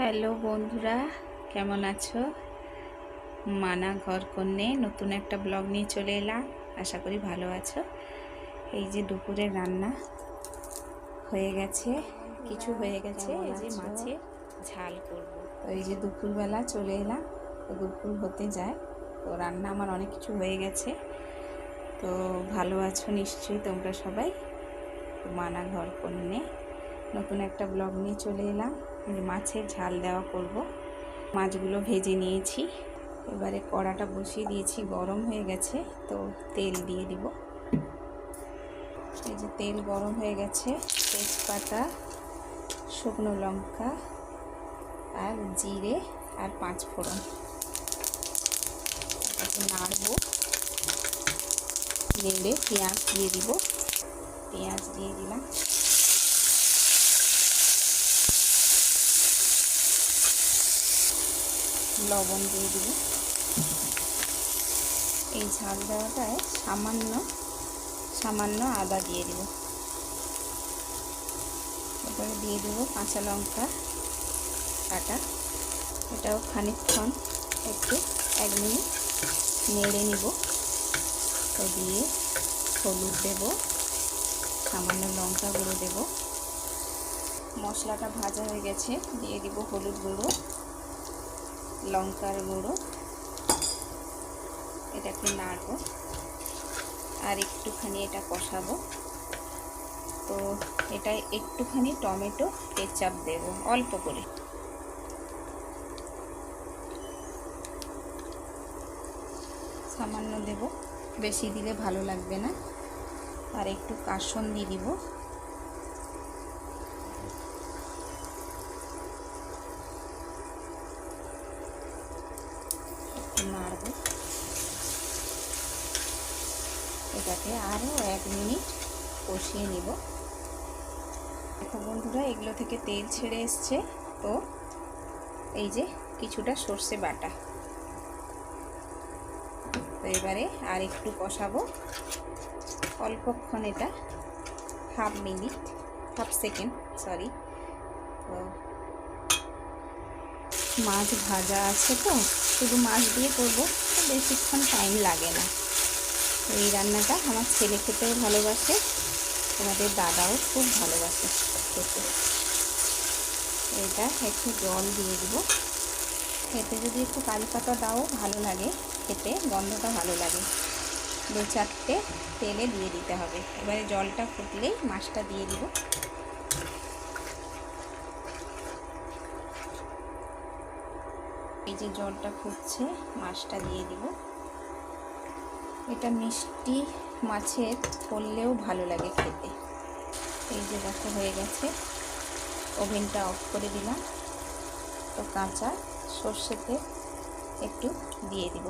Hello বন্ধুরা কেমন আছো? মানা ঘর কন্যে নতুন একটা ব্লগ নিয়ে চলে এলাম। আশা করি ভালো আছো। এই যে দুপুরে রান্না হয়ে গেছে কিছু হয়ে গেছে এই যে মাছের ঝাল করব। তো এই যে দুপুরবেলা চলে এলাম তো দুপুর হতে যায় তো রান্না আমার অনেক কিছু হয়ে গেছে। তো ভালো আছো নিশ্চয়ই তোমরা সবাই? মানা ঘর কন্যে নতুন একটা ব্লগ নিয়ে চলে এলাম। মাছের ঝাল দেওয়া করব। মাছগুলো ভেজে নিয়েছি। এবারে কড়াটা বসিয়ে দিয়েছি, গরম হয়ে গেছে, তো তেল দিয়ে দিব। এই যে তেল গরম হয়ে গেছে, তেজপাতা, শুকনো লঙ্কা আর জিরে আর পাঁচ ফোড়ন। নাড়বো। নেড়ে পেঁয়াজ দিয়ে দিব। পেঁয়াজ দিয়ে দিলাম। লবণ দিয়ে দিব। এই ঝাল দেওয়াটায় সামান্য সামান্য আদা দিয়ে দিব। এরপরে দিয়ে দেবো কাঁচা লঙ্কা কাটা এটাও খানিকক্ষণ একটু এক মিনিট নেড়ে নিব। তো দিয়ে হলুদ দেব, সামান্য লঙ্কা গুঁড়ো দেব। মশলাটা ভাজা হয়ে গেছে, দিয়ে দিব হলুদ গুঁড়ো। লঙ্কার গুঁড়ো। এটাকে নাড়বো। আর একটুখানি এটা কষাবো। তো এটা একটুখানি টমেটো কেচাপ দেব, অল্প করে। সামান্য দেব, বেশি দিলে ভালো লাগবে না। আর একটু কাসন দিয়ে দিব নাড়ব এটাকে আরও এক মিনিট কষিয়ে নিব। দেখো বন্ধুরা, এগুলো থেকে তেল ছেড়ে এসছে। তো এই যে কিছুটা সর্ষে বাটা। তো এবারে আর একটু কষাবো। অল্পক্ষণ এটা, half minute, half second, sorry. তো মাছ ভাজা আছে তো, শুধু মাছ দিয়ে করব বেশিক্ষণ টাইম লাগে না। এই রান্নাটা আমার ছেলে খেতেও ভালোবাসে, তোমাদের দাদাও খুব ভালোবাসে খেতে। এটা একটু জল দিয়ে দিব। খেতে যদি একটু কারি পাতা দাও, ভালো লাগে খেতে, গন্ধটা ভালো লাগে। দু চারটে তেলে দিয়ে দিতে হবে। এবারে জলটা ফুটলেই মাছটা দিয়ে দিব। এই যে জলটা ফুটছে, মাছটা দিয়ে দিব। এটা মিষ্টি মাছের করলেও ভালো লাগে খেতে। এই যে দেখো, হয়ে গেছে। ওভেনটা অফ করে দিলাম। তো কাঁচা সর্ষেতে একটু দিয়ে দিব।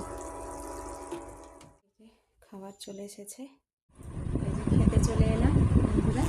খাবার চলে এসেছে। খেতে চলে এলাম বন্ধুরা।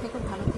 থেকো ভালো